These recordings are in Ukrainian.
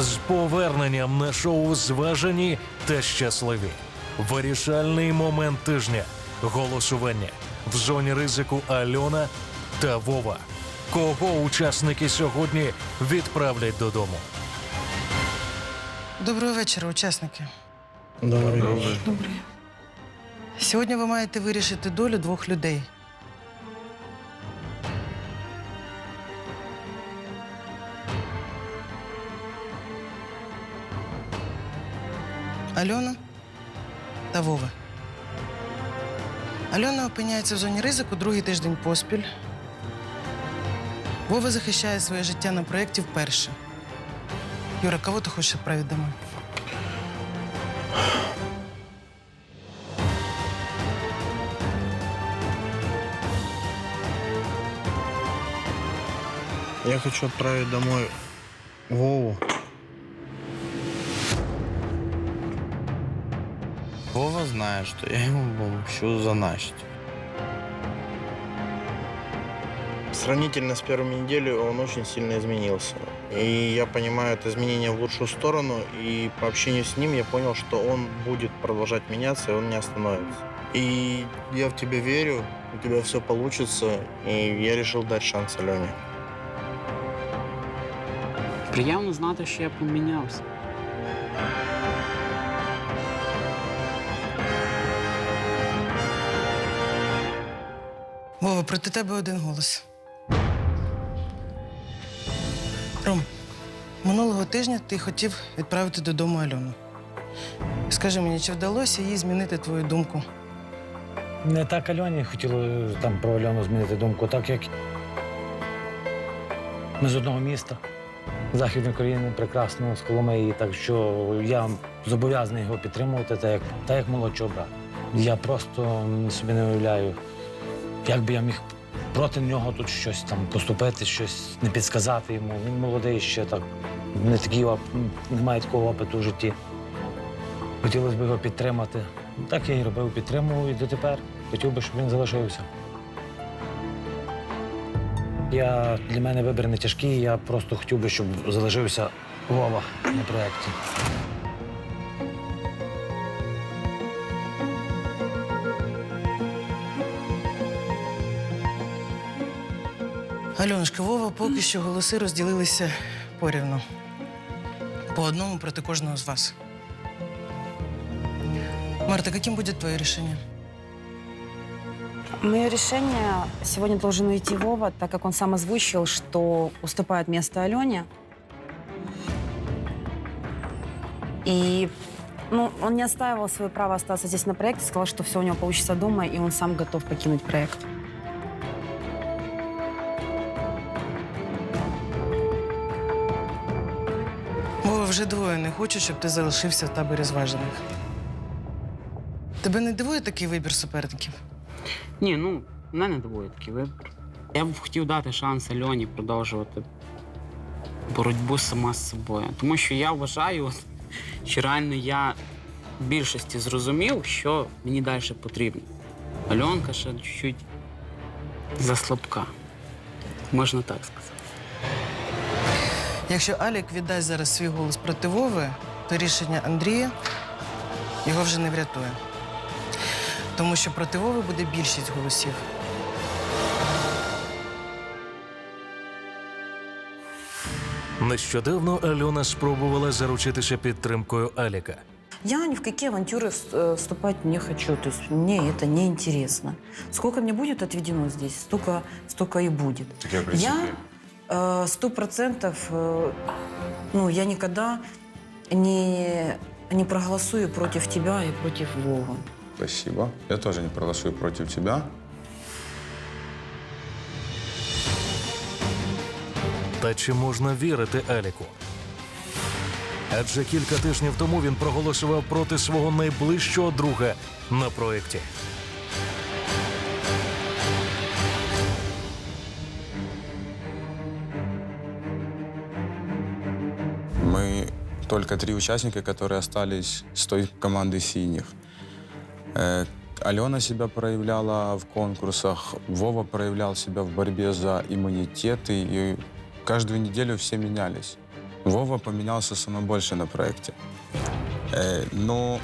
З поверненням на шоу зважені та щасливі. Вирішальний момент тижня. Голосування. В зоні ризику Альона та Вова. Кого учасники сьогодні відправлять додому? Доброго вечора, учасники. Добрий Сьогодні ви маєте вирішити долю двох людей. Альона та Вова. Альона опиняється в зоні ризику другий тиждень поспіль. Вова захищає своє життя на проєкті вперше. Юра, кого ти хочеш відправити домой? Я хочу отправить домой Вову. Вова знает, что я ему хочу заначить. Сравнительно с первой неделей он очень сильно изменился. И я понимаю это изменение в лучшую сторону. И по общению с ним я понял, что он будет продолжать меняться, и он не остановится. И я в тебя верю, у тебя все получится. И я решил дать шанс Алене. Приємно знати, що я помінявся. Вова, проти тебе один голос. Ром, минулого тижня ти хотів відправити додому Альону. Скажи мені, чи вдалося їй змінити твою думку? Не так Альоні хотіло там про Альону змінити думку, так як ми з одного міста, Західної України, прекрасного, з Коломиї, так що я зобов'язаний його підтримувати, так як, так як молодшого брата. Я просто собі не уявляю, як би я міг проти нього тут щось там поступити, щось не підсказати йому. Він молодий ще так, не такий оп- не має такого опиту в житті. Хотілося б його підтримати. Так я і робив, підтримував і дотепер. Хотів би, щоб він залишився. Я, для мене вибір не тяжкий, я просто хотів би, щоб залишився Вова на проєкті. Альонушка, Вова, поки що голоси розділилися порівну. По одному проти кожного з вас. Марта, яким буде твоє рішення? Мое решение сегодня должен уйти Вова, так как он сам озвучил, что уступает место Алене. И ну, он не отстаивал свое право остаться здесь на проекте, сказал, что все у него получится дома, и он сам готов покинуть проект. Вже двоє не хочуть, щоб ти залишився в таборі зважених. Тебе не дивує такий вибір суперників? Ні, ну, мене не дивує такий вибір. Я б хотів дати шанс Альоні продовжувати боротьбу сама з собою. Тому що я вважаю, що реально я в більшості зрозумів, що мені далі потрібно. Альонка ще чуть-чуть заслабка. Можна так сказати. Якщо Алік віддасть зараз свій голос проти Вови, то рішення Андрія його вже не врятує. Тому що проти Вови буде більшість голосів. Нещодавно Альона спробувала заручитися підтримкою Аліка. Я ни в какие авантюры вс- э, вступать не хочу. То есть мне это не интересно. Сколько мне будет отведено здесь, столько, столько и будет. Я э, сто процентов, э, ну, я никогда не, не проголосую против тебя и против Вовы. Спасибо. Я тоже не проголосую против тебя. Та чи можна вірити Аліку? Адже кілька тижнів тому він проголосував проти свого найближчого друга на проєкті. Мы только три участника, которые остались с той команды синих. Э, Алена себя проявляла в конкурсах, Вова проявлял себя в борьбе за иммунитеты, и каждую неделю все менялись. Вова поменялся самое больше на проекте. Э, но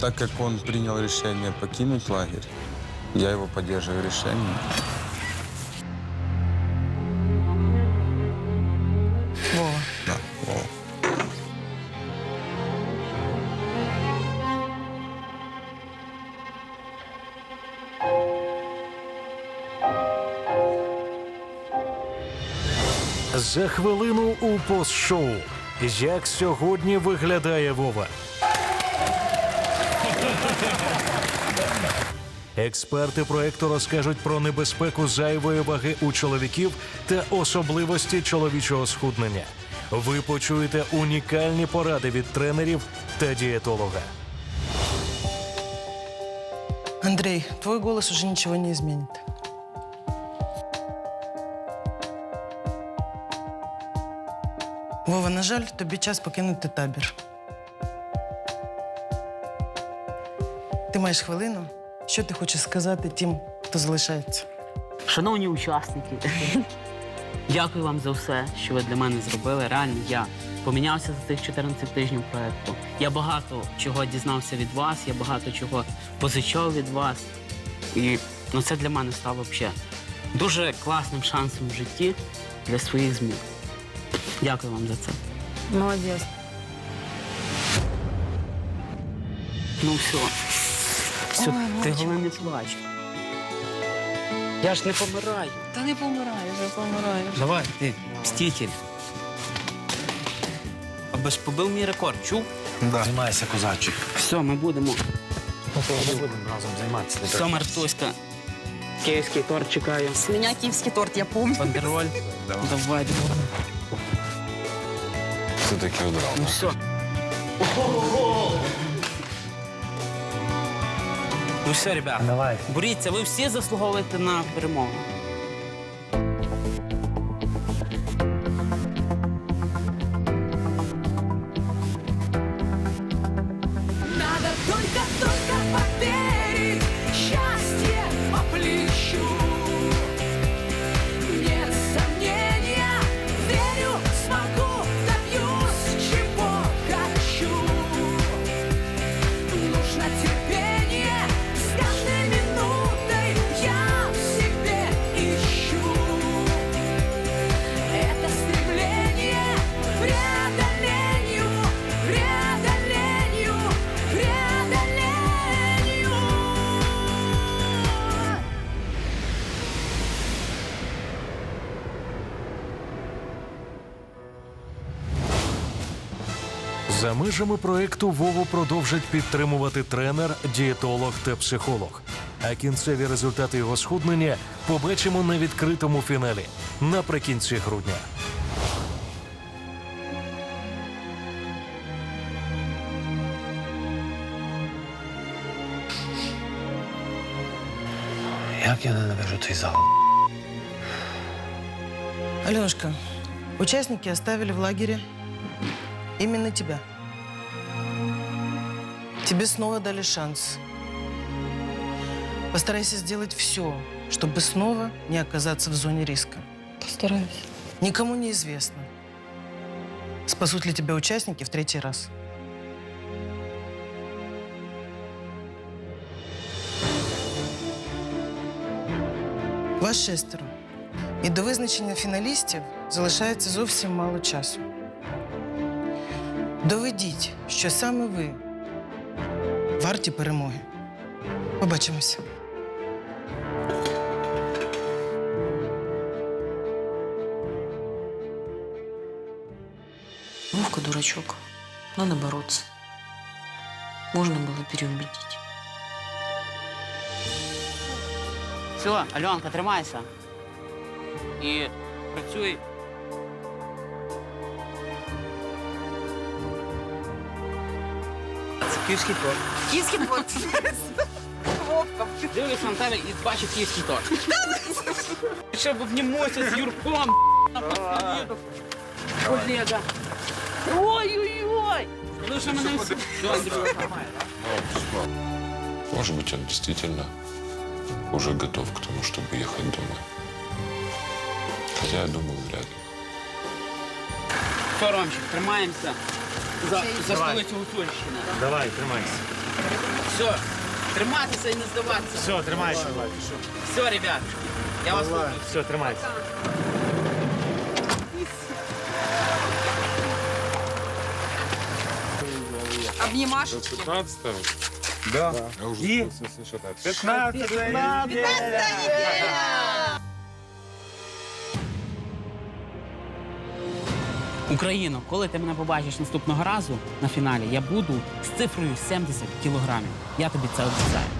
так как он принял решение покинуть лагерь, я его поддерживаю в За хвилину у постшоу. Як сьогодні виглядає Вова? Експерти проекту розкажуть про небезпеку зайвої ваги у чоловіків та особливості чоловічого схуднення. Ви почуєте унікальні поради від тренерів та дієтолога. Андрей, твой голос уже ничего не изменит. Вова, на жаль, тобі час покинути табір. Ти маєш хвилину. Що ти хочеш сказати тим, хто залишається? Шановні учасники, дякую вам за все, що ви для мене зробили. Реально, я помінявся за цих 14 тижнів проекту. Я багато чого дізнався від вас, я багато чого позичав від вас. І ну, це для мене стало взагалі дуже класним шансом в житті для своїх змін. Дякую вам за це. Молодец. Ну все. Все, ти головне не плач. Я ж не помираю. Та не помираю, вже помираю. Давай, ти, мститель. Аби ж побив мій рекорд, чув? Займайся, козачик. Все, ми будемо. Ми будемо разом займатися. Все, Мартуська. Київський торт чекаю. С меня киевский торт, я помню. Бандероль. Давай. Давай. Все-таки удрал. Ну все. Ну все, ребята. Давай. Боріться, ви всі заслуговуєте на перемогу. За межами проекту Вову продовжать підтримувати тренер, дієтолог та психолог. А кінцеві результати його схуднення побачимо на відкритому фіналі наприкінці грудня. Як я ненавижу цей зал. Аленушка, участники оставили в лагере именно тебя. Тебе снова дали шанс. Постарайся сделать все, чтобы снова не оказаться в зоне риска. Постараюсь. Никому не известно, спасут ли тебя участники в третий раз. Вас шестеро. І до визначення фіналістів залишається зовсім мало часу. Доведіть, що саме ви варті перемоги. Побачимося. Вовка дурачок. Надо бороться. Можно было переубедить. Все, Альонка, тримайся. І працюй. київський торт. Киевский торт. Дивлюсь на тебе і бачу київський торт. Ще б обнімося з Юрком, на поїду. Колега. Ой-ой-ой! Ну що мене всі... Все, Андрюха. Может быть, он действительно уже готов к тому, чтобы ехать домой. Хотя я думаю, вряд ли. Все, Ромчик, тримаємося за, за столицю Гуцульщини. Давай, тримайся. Все, триматися і не здаватися. Все, тримайся. Все, ребят, я вас люблю. Все, тримайся. Обнимашечки. 15 Да. Я уже И? слышал, что так. Україно, коли ти мене побачиш наступного разу на фіналі, я буду з цифрою 70 кілограмів. Я тобі це обіцяю.